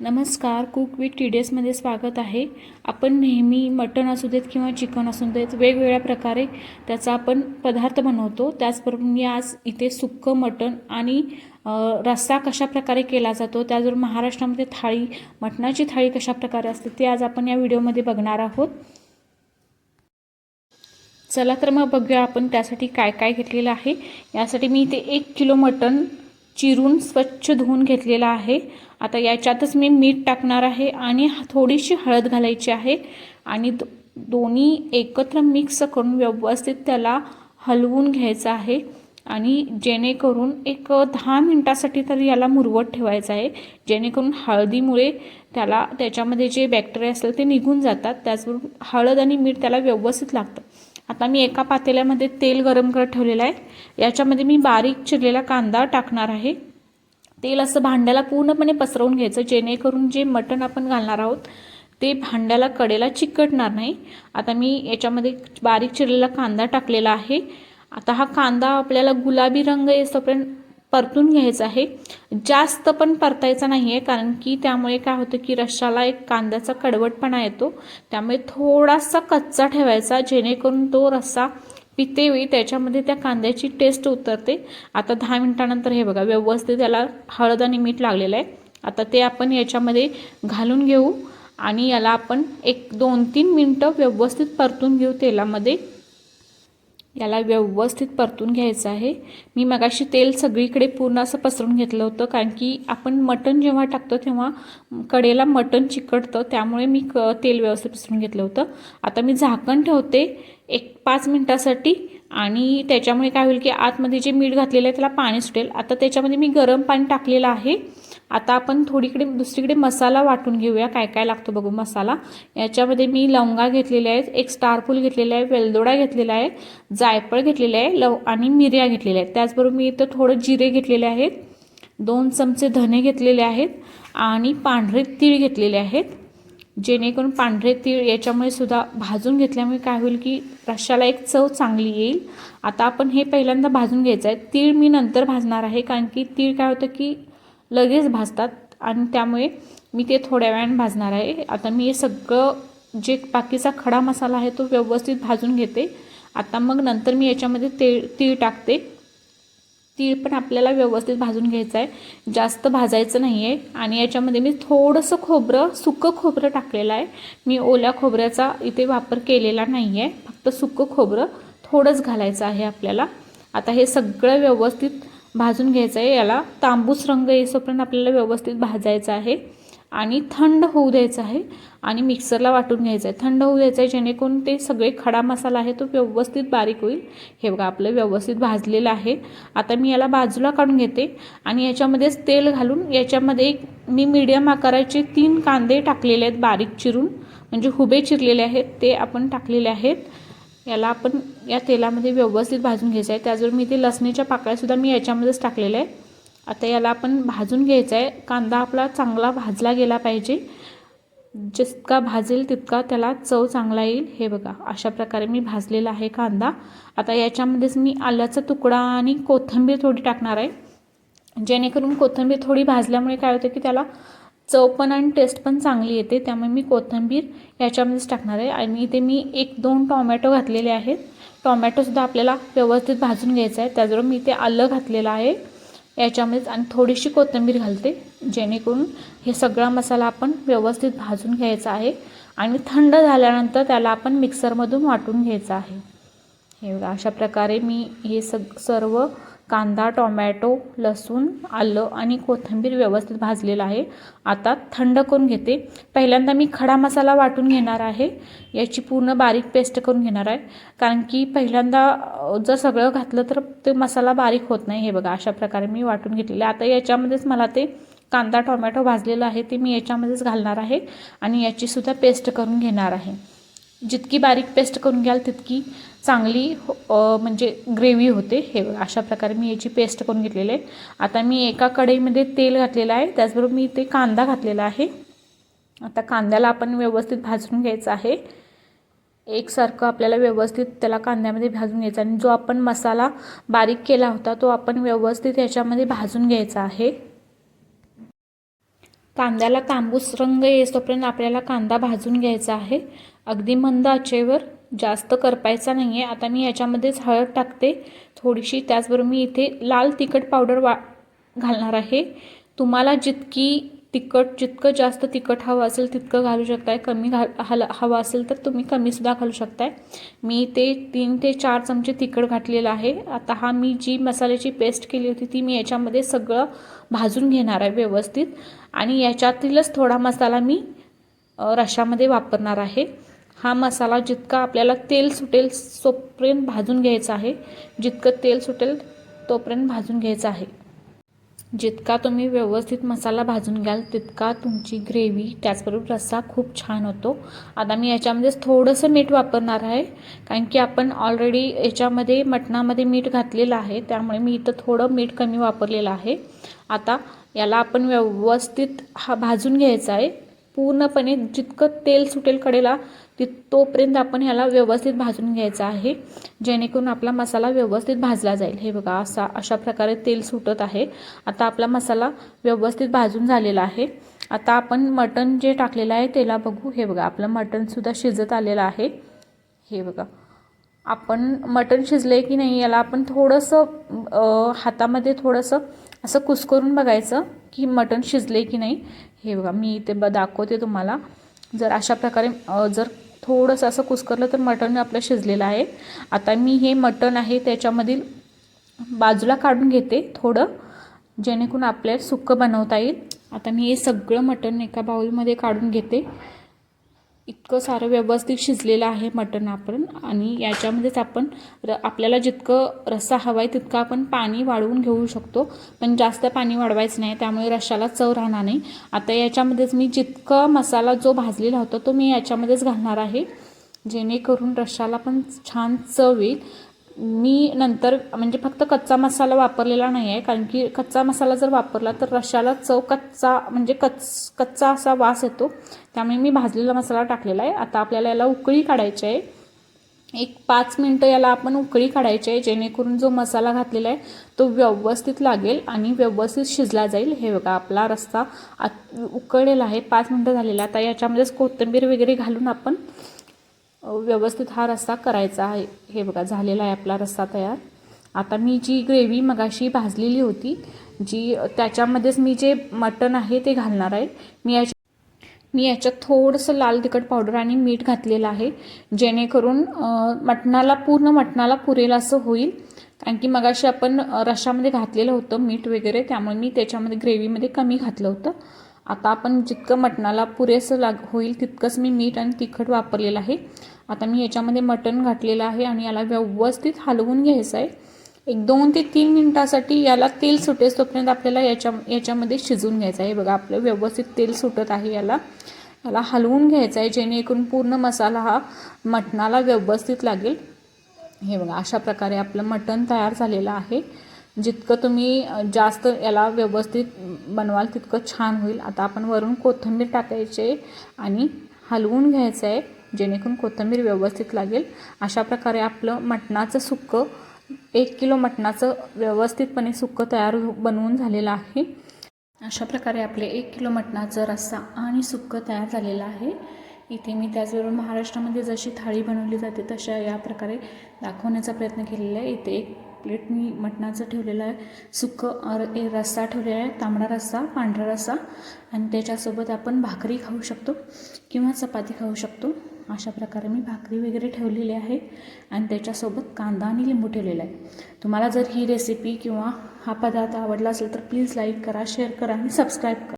नमस्कार cook with T D एसमध्ये स्वागत आहे. आपण नेहमी मटण असू देत किंवा चिकन असू देत वेगवेगळ्या प्रकारे त्याचा आपण पदार्थ बनवतो. त्याचबरोबर मी आज इथे सुक्कं मटण आणि रस्सा कशा प्रकारे केला जातो त्याचबरोबर महाराष्ट्रामध्ये थाळी मटणाची थाळी कशा प्रकारे असते ते आज आपण या व्हिडिओमध्ये बघणार आहोत. चला तर मग बघूया आपण त्यासाठी काय काय घेतलेलं आहे. यासाठी मी इथे एक किलो मटण चिरून स्वच्छ धुवून घेतलेलं आहे. आता याच्यातच मी मीठ टाकणार आहे आणि थोडीशी हळद घालायची आहे. आणि दो- दोन्ही एकत्र मिक्स करून व्यवस्थित त्याला हलवून घ्यायचं आहे. आणि जेणेकरून एक दहा मिनटासाठी तरी याला मुरवत ठेवायचं आहे. जेणेकरून हळदीमुळे त्याला त्याच्यामध्ये जे बॅक्टेरिया असतील ते निघून जातात. त्याचबरोबर हळद आणि मीठ त्याला व्यवस्थित लागतं. आता मी एका पातेल्यामध्ये तेल गरम करत ठेवलेलं आहे. याच्यामध्ये मी बारीक चिरलेला कांदा टाकणार आहे. तेल असं भांड्याला पूर्णपणे पसरवून घ्यायचं जेणेकरून जे मटण आपण घालणार आहोत ते भांड्याला कडेला चिकटणार नाही. आता मी याच्यामध्ये बारीक चिरलेला कांदा टाकलेला आहे. आता हा कांदा आपल्याला गुलाबी रंग येईपर्यंत परतून घ्यायचं आहे. जास्त पण परतायचा नाही आहे कारण की त्यामुळे काय होतं की रश्शाला एक कांद्याचा कडवटपणा येतो. त्यामुळे थोडासा कच्चा ठेवायचा जेणेकरून तो रस्सा पितेवेळी त्याच्यामध्ये त्या कांद्याची टेस्ट उतरते. आता दहा मिनिटानंतर हे बघा व्यवस्थित त्याला हळद आणि मीठ लागलेलं आहे. आता ते आपण याच्यामध्ये घालून घेऊ आणि याला आपण एक दोन तीन मिनटं व्यवस्थित परतून घेऊ तेलामध्ये. याला व्यवस्थित परतून घ्यायचं आहे. मी मगाशी तेल सगळीकडे पूर्ण असं पसरून घेतलं होतं कारण की आपण मटण जेव्हा टाकतो तेव्हा कडेला मटण चिकटतं त्यामुळे मी क तेल व्यवस्थित पसरून घेतलं होतं. आता मी झाकण ठेवते एक पाच मिनटासाठी आणि त्याच्यामुळे काय होईल की आतमध्ये जे मीठ घातलेलं आहे त्याला पाणी सुटेल. आता त्याच्यामध्ये मी गरम पाणी टाकलेलं आहे. आता आपण थोडीकडे दुसरीकडे मसाला वाटून घेऊया. काय काय लागतो बघू मसाला. याच्यामध्ये मी लवंगा घेतलेल्या आहेत एक स्टारफूल घेतलेला आहे वेलदोडा घेतलेला आहे जायफळ घेतलेले आहे लव आणि मिऱ्या घेतलेल्या आहेत. त्याचबरोबर मी इथं थोडं जिरे घेतलेले आहेत दोन चमचे धने घेतलेले आहेत आणि पांढरे तीळ घेतलेले आहेत. जेणेकरून पांढरे तीळ याच्यामुळे सुद्धा भाजून घेतल्यामुळे काय होईल की रश्याला एक चव चांगली येईल. आता आपण हे पहिल्यांदा भाजून घ्यायचं आहे. तीळ मी नंतर भाजणार आहे कारण की तीळ काय होतं की लगेच भाजतात आणि त्यामुळे मी ते थोड्या वेळाने भाजणार आहे. आता मी हे सगळं जे बाकीचा खडा मसाला आहे तो व्यवस्थित भाजून घेते. आता मग नंतर मी याच्यामध्ये ते तीळ टाकते. तीळ पण आपल्याला व्यवस्थित भाजून घ्यायचं आहे. जास्त भाजायचं नाही आहे आणि याच्यामध्ये मी थोडंसं खोबरं सुकं खोबरं टाकलेलं आहे. मी ओल्या खोबऱ्याचा इथे वापर केलेला नाही आहे फक्त सुकं खोबरं थोडंच घालायचं आहे आपल्याला. आता हे सगळं व्यवस्थित भाजून घ्यायचं आहे. याला तांबूस रंग येईपर्यंत आपल्याला व्यवस्थित भाजायचं आहे. आणि थंड होऊ द्यायचं आहे. आणि मिक्सरला वाटून घ्यायचं आहे. थंड होऊ द्यायचं आहे. जेणेकरून ते सगळे खडा मसाला आहे तो व्यवस्थित बारीक होईल. हे बघा आपलं व्यवस्थित भाजलेलं आहे. आता मी याला बाजूला काढून घेते. आणि याच्यामध्येच तेल घालून याच्यामध्ये एक मी मीडियम आकाराचे तीन कांदे टाकलेले आहेत बारीक चिरून. म्हणजे हुबे चिरलेले आहेत. ते आपण टाकलेले आहेत. याला आपण या तेलामध्ये व्यवस्थित भाजून घ्यायचं आहे. त्याचबरोबर मी ते लसणीच्या पाकळ्यासुद्धा मी याच्यामध्येच टाकलेलं आहे. आता याला आपण भाजून घ्यायचं आहे. कांदा आपला चांगला भाजला गेला पाहिजे. जितका भाजेल तितका त्याला चव चांगला येईल. हे बघा अशा प्रकारे मी भाजलेला आहे कांदा. आता याच्यामध्येच मी आल्याचा तुकडा आणि कोथिंबीर थोडी टाकणार आहे. जेणेकरून कोथिंबीर थोडी भाजल्यामुळे काय होतं की त्याला चव पण आणि टेस्ट पण चांगली येते. त्यामुळे मी कोथिंबीर याच्यामध्येच टाकणार आहे. आणि इथे मी एक दोन टॉमॅटो घातलेले आहेत. टॉमॅटोसुद्धा आपल्याला व्यवस्थित भाजून घ्यायचं आहे. त्याचबरोबर मी ते आलं घातलेलं आहे. याच्यामध्येच आणि थोडीशी कोथिंबीर घालते. जेणेकरून हे सगळा मसाला आपण व्यवस्थित भाजून घ्यायचा आहे. आणि थंड झाल्यानंतर त्याला आपण मिक्सरमधून वाटून घ्यायचं आहे. हे बघा अशा प्रकारे मी हे सग सर्व कांदा टोमॅटो लसूण आलं आणि कोथिंबीर व्यवस्थित भाजलेलं आहे. आता थंड करून घेते. पहिल्यांदा मी खडा मसाला वाटून घेणार आहे. याची पूर्ण बारीक पेस्ट करून घेणार आहे. कारण की पहिल्यांदा जर सगळं घातलं तर ते मसाला बारीक होत नाही. हे बघा अशा प्रकारे मी वाटून घेतलेलं आता याच्यामध्येच मला ते कांदा टोमॅटो भाजलेलं आहे ते मी याच्यामध्येच घालणार आहे आणि याचीसुद्धा पेस्ट करून घेणार आहे. जितकी बारीक पेस्ट करून घ्याल तितकी चांगली हो- म्हणजे ग्रेव्ही होते. हे बघा अशा प्रकारे मी याची पेस्ट करून घेतलेली आहे. आता मी एका कढईमध्ये तेल घातलेलं आहे. त्याचबरोबर मी ते कांदा घातलेला आहे. आता कांद्याला आपण व्यवस्थित भाजून घ्यायचं आहे. एकसारखं आपल्याला व्यवस्थित त्याला कांद्यामध्ये भाजून घ्यायचं आणि जो आपण मसाला बारीक केला होता तो आपण व्यवस्थित याच्यामध्ये भाजून घ्यायचा आहे. कांद्याला तांबूस रंग येतोपर्यंत आपल्याला कांदा भाजून घ्यायचा आहे. अगदी मंद आचेवर जास्त करपायचा नाही आहे आता मी याच्यामध्येच हळद टाकते. थोडीशी त्याचबरोबर मी इथे लाल तिखट पावडर वा घालणार आहे. तुम्हाला जितकी तिखट जितकं जास्त तिखट हवं असेल तितकं घालू शकताय. कमी घाल हल हवं असेल तर तुम्ही कमीसुद्धा घालू शकताय. मी ते तीन ते चार चमचे तिखट घातलेलं आहे. आता हा मी जी मसाल्याची पेस्ट केली होती ती मी याच्यामध्ये सगळं भाजून घेणार आहे व्यवस्थित. आणि याच्यातीलच थोडा मसाला मी रशामध्ये वापरणार आहे. हा मसाला जितका आपल्याला तेल सुटेल सोपर्यंत भाजून घ्यायचा आहे. जितकं तेल सुटेल तोपर्यंत भाजून घ्यायचं आहे. जितका तुम्ही व्यवस्थित मसाला भाजून घ्याल तितका तुमची ग्रेव्ही त्याचबरोबर रस्सा खूप छान होतो. आता मी याच्यामध्येच थोडंसं मीठ वापरणार आहे कारण की आपण ऑलरेडी याच्यामध्ये मटणामध्ये मीठ घातलेलं आहे त्यामुळे मी इथं थोडं मीठ कमी वापरलेलं आहे. आता याला आपण व्यवस्थित हा भाजून घ्यायचा आहे. पूर्णपणे जितकं तेल सुटेल कडेला तित तोपर्यंत आपण ह्याला व्यवस्थित भाजून घ्यायचा आहे. जेणेकरून आपला मसाला व्यवस्थित भाजला जाईल. हे बघा असा अशा प्रकारे तेल सुटत आहे. आता आपला मसाला व्यवस्थित भाजून झालेला आहे. आता आपण मटण जे टाकलेलं आहे त्याला बघू. हे बघा आपलं मटणसुद्धा शिजत आलेलं आहे. हे बघा. आपण मटण शिजले की नाही याला आपण थोडंसं हातामध्ये थोडंसं असं कुस्करून बघायचं की मटण शिजले की नाही. हे बघा मी इथे ब दाखवते तुम्हाला. जर अशा प्रकारे जर थोडंसं असं कुस्करलं तर मटण आपलं शिजलेलं आहे. आता मी हे मटण आहे त्याच्यामधील बाजूला काढून घेते थोडं जेणेकरून आपल्याला सुक्कं बनवता येईल. आता मी हे सगळं मटण एका बाऊलमध्ये काढून घेते. इतकं सारं व्यवस्थित शिजलेलं आहे मटण आपण. आणि याच्यामध्येच आपण र आपल्याला जितकं रस्सा हवा आहे तितकं आपण पाणी वाढवून घेऊ शकतो. पण जास्त पाणी वाढवायचं नाही त्यामुळे रश्शाला चव राहणार नाही. आता याच्यामध्येच मी जितकं मसाला जो भाजलेला होता तो मी याच्यामध्येच घालणार आहे. जेणेकरून रश्शाला पण छान चव येईल. मी नंतर म्हणजे फक्त कच्चा मसाला वापरलेला नाही आहे कारण की कच्चा मसाला जर वापरला तर रशाला चव कच्चा म्हणजे कच कच्चा असा वास येतो. त्यामुळे मी भाजलेला मसाला टाकलेला आहे. आता आपल्याला याला उकळी काढायची आहे. एक पाच मिनटं याला आपण उकळी काढायची आहे जेणेकरून जो मसाला घातलेला आहे तो व्यवस्थित लागेल आणि व्यवस्थित शिजला जाईल. हे बघा आपला रस्सा आत उकळलेला आहे. पाच मिनटं झालेला आहे आता याच्यामध्येच कोथिंबीर वगैरे घालून आपण व्यवस्थित हा रस्सा करायचा आहे. हे बघा झालेला आहे आपला रस्सा तयार. आता मी जी ग्रेव्ही मगाशी भाजलेली होती जी त्याच्यामध्येच मी जे मटण आहे ते घालणार आहे. मी याच्या मी याच्यात थोडंसं लाल तिखट पावडर आणि मीठ घातलेलं आहे जेणेकरून मटणाला पूर्ण मटणाला पुरेल असं होईल. कारण की मगाशी आपण रशामध्ये घातलेलं होतं मीठ वगैरे त्यामुळे मी त्याच्यामध्ये ग्रेव्हीमध्ये कमी घातलं होतं. आता आपण जितकं मटणाला पुरेसं लाग होईल तितकंच मी मीठ आणि तिखट वापरलेलं आहे. आता मी याच्यामध्ये मटण घातलेलं आहे आणि याला व्यवस्थित हलवून घ्यायचं आहे. एक दोन ते तीन मिनटासाठी याला तेल सुटेस तोपर्यंत आपल्याला याच्या याच्यामध्ये शिजून घ्यायचं आहे. बघा आपलं व्यवस्थित तेल सुटत आहे याला. याला हलवून घ्यायचं आहे जेणेकरून पूर्ण मसाला हा मटणाला व्यवस्थित लागेल. हे बघा अशा प्रकारे आपलं मटण तयार झालेलं आहे. जितकं तुम्ही जास्त याला व्यवस्थित बनवाल तितकं छान होईल. आता आपण वरून कोथिंबीर टाकायचे आणि हलवून घ्यायचं आहे जेणेकरून कोथिंबीर व्यवस्थित लागेल. अशा प्रकारे आपलं मटणाचं सुक्कं एक किलो मटणाचं व्यवस्थितपणे सुक्कं तयार हो, बनवून झालेलं आहे. अशा प्रकारे आपले एक किलो मटणाचं रस्सा आणि सुक्कं तयार झालेलं आहे. इथे मी त्याचबरोबर महाराष्ट्रामध्ये जशी थाळी बनवली जाते तशा या प्रकारे दाखवण्याचा प्रयत्न केलेला आहे. इथे एक प्लेट मी मटणाचं ठेवलेलं आहे. सुकं रस्सा ठेवलेला आहे तांबडा रस्सा पांढरा रस्सा. आणि त्याच्यासोबत आपण भाकरी खाऊ शकतो किंवा चपाती खाऊ शकतो. अशा प्रकारे मी भाकरी वगैरे ठेवलेली आहे. आणि त्याच्यासोबत कांदा आणि लिंबू ठेवलेला आहे. तुम्हाला जर ही रेसिपी किंवा हा पदार्थ आवडला असेल तर प्लीज लाईक करा शेअर करा आणि सबस्क्राईब करा.